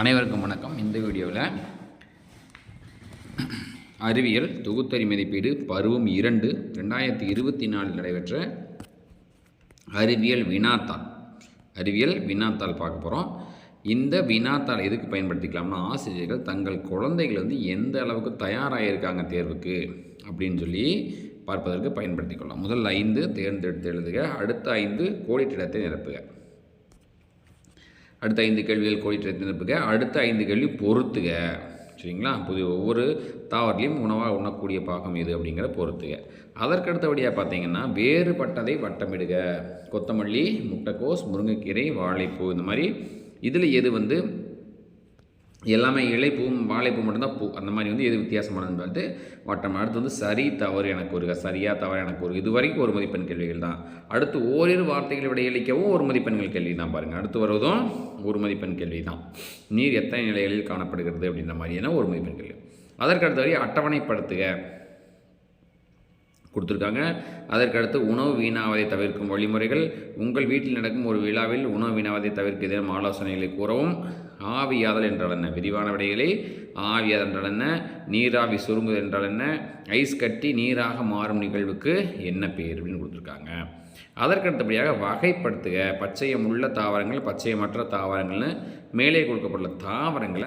அனைவருக்கும் வணக்கம். இந்த வீடியோவில் அறிவியல் தொகுத்தறி மதிப்பீடு பருவம் இரண்டு ரெண்டாயிரத்தி இருபத்தி நாலில் நடைபெற்ற அறிவியல் வினாத்தாள். அறிவியல் வினாத்தாள் பார்க்க போகிறோம் இந்த வினாத்தாள் எதுக்கு பயன்படுத்திக்கலாம்னா ஆசிரியர்கள் தங்கள் குழந்தைகள் வந்து எந்த அளவுக்கு தயாராகியிருக்காங்க தேர்வுக்கு அப்படின்னு சொல்லி பார்ப்பதற்கு பயன்படுத்திக் கொள்ளலாம் முதல் ஐந்து தேர்ந்தெடுத்து எழுதுக அடுத்த ஐந்து கோடிட்டிடத்தை நிரப்புக. அடுத்த ஐந்து கேள்விகள் கோடிட்டு நிரப்புக. அடுத்த ஐந்து கேள்வி பொறுத்துக. சரிங்களா? புது ஒவ்வொரு தாவரிலையும் உணவாக உண்ணக்கூடிய பாகம் எது அப்படிங்கிற பொறுத்துக. அதற்கடுத்தபடியாக பார்த்தீங்கன்னா வேறுபட்டதை வட்டமிடுக. கொத்தமல்லி முட்டைக்கோஸ் முருங்கைக்கீரை வாழைப்பூ இந்த மாதிரி இதில் எது வந்து எல்லாமே இலைப்பூவும் வாழைப்பூ மட்டும்தான் பூ. அந்த மாதிரி வந்து எது வித்தியாசமானதுன்னு பார்த்து வட்டம் அடுத்து வந்து சரி தவறு எனக்கு ஒரு சரியா தவறு எனக்கு ஒரு இது வரைக்கும் ஒரு மதிப்பெண் கேள்விகள் தான். அடுத்து ஓரிரு வார்த்தைகளை விட இழைக்கவும் ஒரு மதிப்பெண்கள் கேள்வி தான் பாருங்கள் அடுத்து வருவதும் ஒரு மதிப்பெண் கேள்வி தான். நீர் எத்தனை நிலைகளில் காணப்படுகிறது அப்படின்ற மாதிரியான ஒரு மதிப்பெண் கேள்வி. அதற்கு அடுத்தவரை அட்டவணைப்படுத்துக. கொடுத்துருக்காங்க. அதற்கடுத்து உணவு வீணாவதை தவிர்க்கும் வழிமுறைகள். உங்கள் வீட்டில் நடக்கும் ஒரு விழாவில் உணவு வீணாவதை தவிர்க்க தினம் ஆலோசனைகளை கூறவும். ஆவியாதல் என்றால் என்ன விரிவான விடைகளை ஆவியாதல் என்றால் என்ன நீராவி சுருங்குதல் என்றால் என்ன ஐஸ் கட்டி நீராக மாறும் நிகழ்வுக்கு என்ன பேர் அப்படின்னு கொடுத்துருக்காங்க. அதற்கடுத்தபடியாக வகைப்படுத்துக. பச்சையமுள்ள தாவரங்கள் பச்சையமற்ற தாவரங்கள்னு மேலே கொடுக்கப்பட்டுள்ள தாவரங்களை